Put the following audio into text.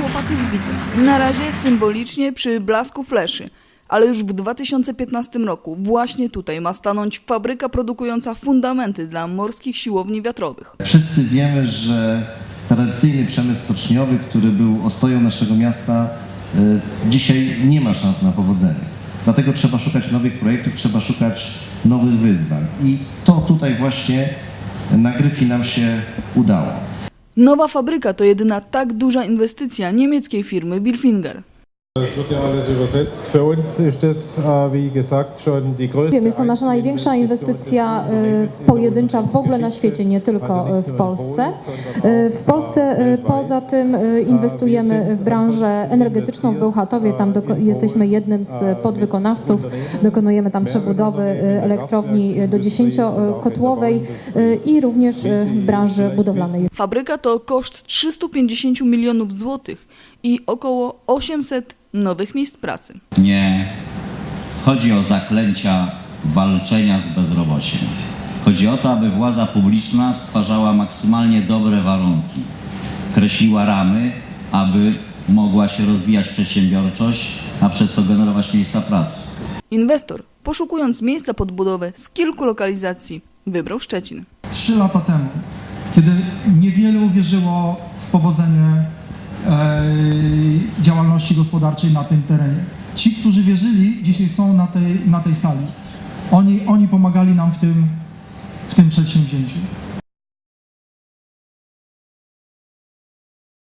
wbite. Na razie symbolicznie przy blasku fleszy, ale już w 2015 roku właśnie tutaj ma stanąć fabryka produkująca fundamenty dla morskich siłowni wiatrowych. Wszyscy wiemy, że tradycyjny przemysł stoczniowy, który był ostoją naszego miasta, y, dzisiaj nie ma szans na powodzenie. Dlatego trzeba szukać nowych projektów, trzeba szukać nowych wyzwań. I to tutaj właśnie na Gryfi nam się udało. Nowa fabryka to jedyna tak duża inwestycja niemieckiej firmy Bilfinger. Äh. Wiem, jest to nasza największa inwestycja y, pojedyncza w ogóle na świecie, nie tylko y, w Polsce. Y, W Polsce y, poza tym inwestujemy w branżę energetyczną w Bełchatowie. Tam jesteśmy jednym z podwykonawców. Dokonujemy tam przebudowy elektrowni do 10-kotłowej y, i również w branży budowlanej. Fabryka to koszt 350 milionów złotych i około 800 nowych miejsc pracy. Nie chodzi o zaklęcia walczenia z bezrobociem. Chodzi o to, aby władza publiczna stwarzała maksymalnie dobre warunki, kreśliła ramy, aby mogła się rozwijać przedsiębiorczość, a przez to generować miejsca pracy. Inwestor, poszukując miejsca pod budowę z kilku lokalizacji, wybrał Szczecin. trzy lata temu, kiedy niewiele uwierzyło w powodzenie e, działalności gospodarczej na tym terenie. Ci, którzy wierzyli, dzisiaj są na tej, na tej sali. Oni, oni pomagali nam w tym, w tym przedsięwzięciu.